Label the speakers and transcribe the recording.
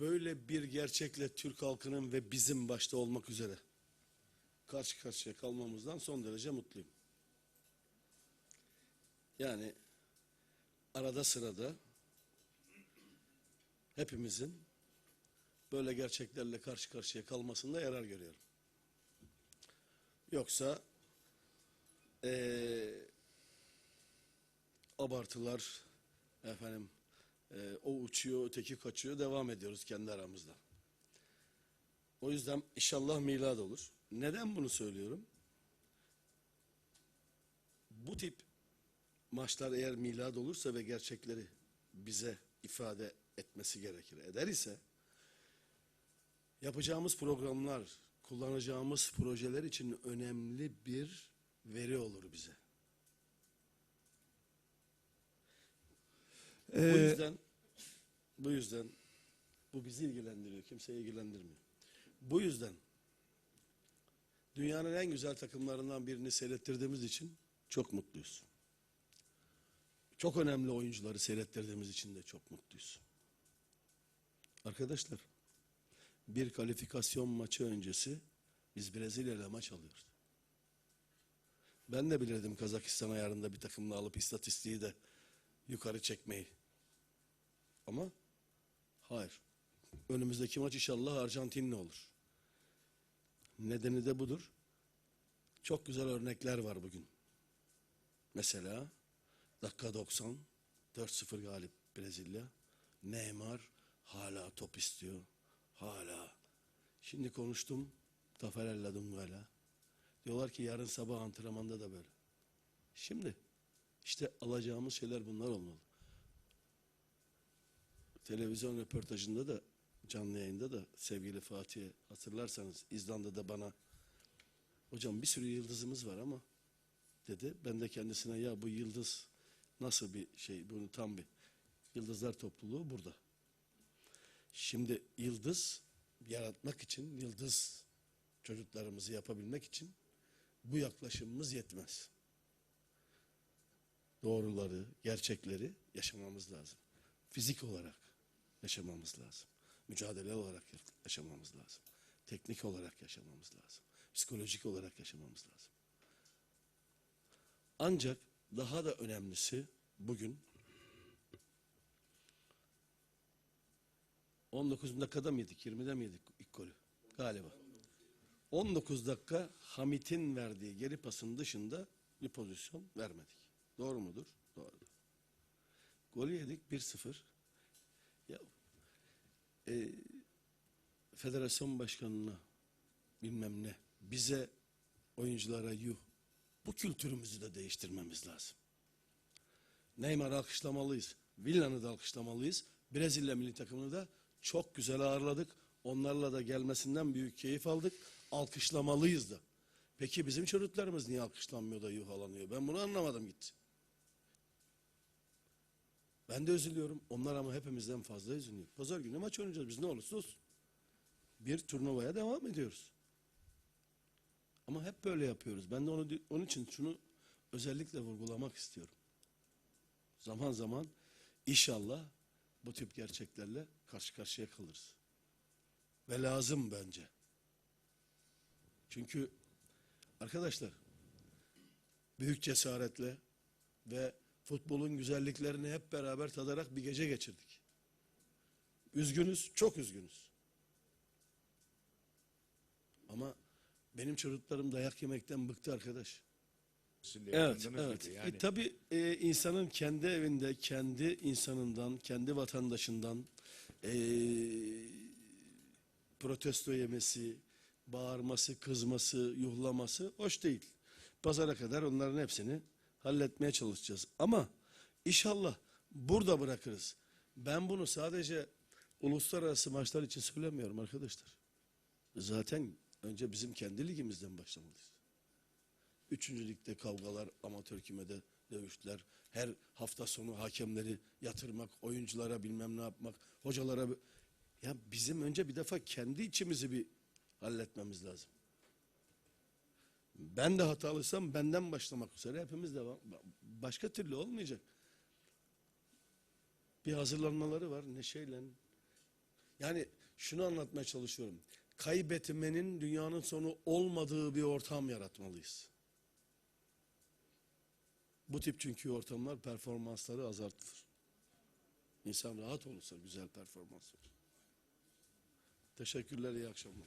Speaker 1: Böyle bir gerçekle Türk halkının ve bizim başta olmak üzere karşı karşıya kalmamızdan son derece mutluyum. Yani arada sırada hepimizin böyle gerçeklerle karşı karşıya kalmasında yarar görüyorum. Yoksa eee, abartılar efendim eee, o uçuyor öteki kaçıyor devam ediyoruz kendi aramızda. O yüzden inşallah milad olur. Neden bunu söylüyorum? Bu tip maçlar eğer milad olursa ve gerçekleri bize ifade etmesi gerekir. Eder ise yapacağımız programlar, kullanacağımız projeler için önemli bir veri olur bize. Bu
Speaker 2: Ee,
Speaker 1: yüzden bu yüzden bu bizi ilgilendiriyor, kimseyi ilgilendirmiyor. Bu yüzden dünyanın en güzel takımlarından birini seyrettirdiğimiz için çok mutluyuz. Çok önemli oyuncuları seyrettirdiğimiz için de çok mutluyuz. Arkadaşlar, bir kalifikasyon maçı öncesi biz Brezilya ile maç alıyoruz. Ben de bilirdim Kazakistan ayarında bir takımla alıp istatistiği de yukarı çekmeyi. Ama hayır. Önümüzdeki maç inşallah Arjantin'le olur. Nedeni de budur. Çok güzel örnekler var bugün. Mesela dakika 90 4-0 galip Brezilya. Neymar hala top istiyor. Hala. Şimdi konuştum Tafarella Dunga'yla. Diyorlar ki yarın sabah antrenmanda da böyle. Şimdi işte alacağımız şeyler bunlar olmalı. Televizyon röportajında da canlı yayında da sevgili Fatih'e hatırlarsanız İzlanda'da bana hocam bir sürü yıldızımız var ama dedi. Ben de kendisine ya bu yıldız nasıl bir şey bunu tam bir yıldızlar topluluğu burada. Şimdi yıldız yaratmak için yıldız çocuklarımızı yapabilmek için bu yaklaşımımız yetmez. Doğruları, gerçekleri yaşamamız lazım. Fizik olarak yaşamamız lazım. Mücadele olarak yaşamamız lazım. Teknik olarak yaşamamız lazım. Psikolojik olarak yaşamamız lazım. Ancak daha da önemlisi bugün 19 dakikada mıydık? 20'de miydik ilk golü? Galiba. 19 dakika Hamit'in verdiği geri pasın dışında bir pozisyon vermedik. Doğru mudur? Doğrudur. Golü yedik 1-0. E, federasyon başkanına bilmem ne bize oyunculara yuh bu kültürümüzü de değiştirmemiz lazım. Neymar'ı alkışlamalıyız. Villa'nı da alkışlamalıyız. Brezilya milli takımını da çok güzel ağırladık. Onlarla da gelmesinden büyük keyif aldık. Alkışlamalıyız da. Peki bizim çocuklarımız niye alkışlanmıyor da yuhalanıyor? Ben bunu anlamadım gitti. Ben de üzülüyorum. Onlar ama hepimizden fazla üzülüyor. Pazar günü maç oynayacağız biz ne olursa olsun. Bir turnuvaya devam ediyoruz. Ama hep böyle yapıyoruz. Ben de onu onun için şunu özellikle vurgulamak istiyorum. Zaman zaman inşallah bu tip gerçeklerle karşı karşıya kalırız. Ve lazım bence. Çünkü arkadaşlar büyük cesaretle ve futbolun güzelliklerini hep beraber tadarak bir gece geçirdik. Üzgünüz, çok üzgünüz. Ama benim çocuklarım dayak yemekten bıktı arkadaş. Evet, evet. E,
Speaker 3: Yani.
Speaker 1: tabii e, insanın kendi evinde, kendi insanından, kendi vatandaşından e, protesto yemesi, bağırması, kızması, yuhlaması hoş değil. Pazara kadar onların hepsini halletmeye çalışacağız. Ama inşallah burada bırakırız. Ben bunu sadece uluslararası maçlar için söylemiyorum arkadaşlar. Zaten önce bizim kendi ligimizden başlamalıyız. Üçüncü ligde kavgalar, amatör kümede dövüşler, her hafta sonu hakemleri yatırmak, oyunculara bilmem ne yapmak, hocalara... Ya bizim önce bir defa kendi içimizi bir halletmemiz lazım. Ben de hatalıysam benden başlamak üzere hepimiz de başka türlü olmayacak. Bir hazırlanmaları var neşeyle, Yani şunu anlatmaya çalışıyorum. Kaybetmenin dünyanın sonu olmadığı bir ortam yaratmalıyız. Bu tip çünkü ortamlar performansları azaltır. İnsan rahat olursa güzel performans verir. Teşekkürler, iyi akşamlar.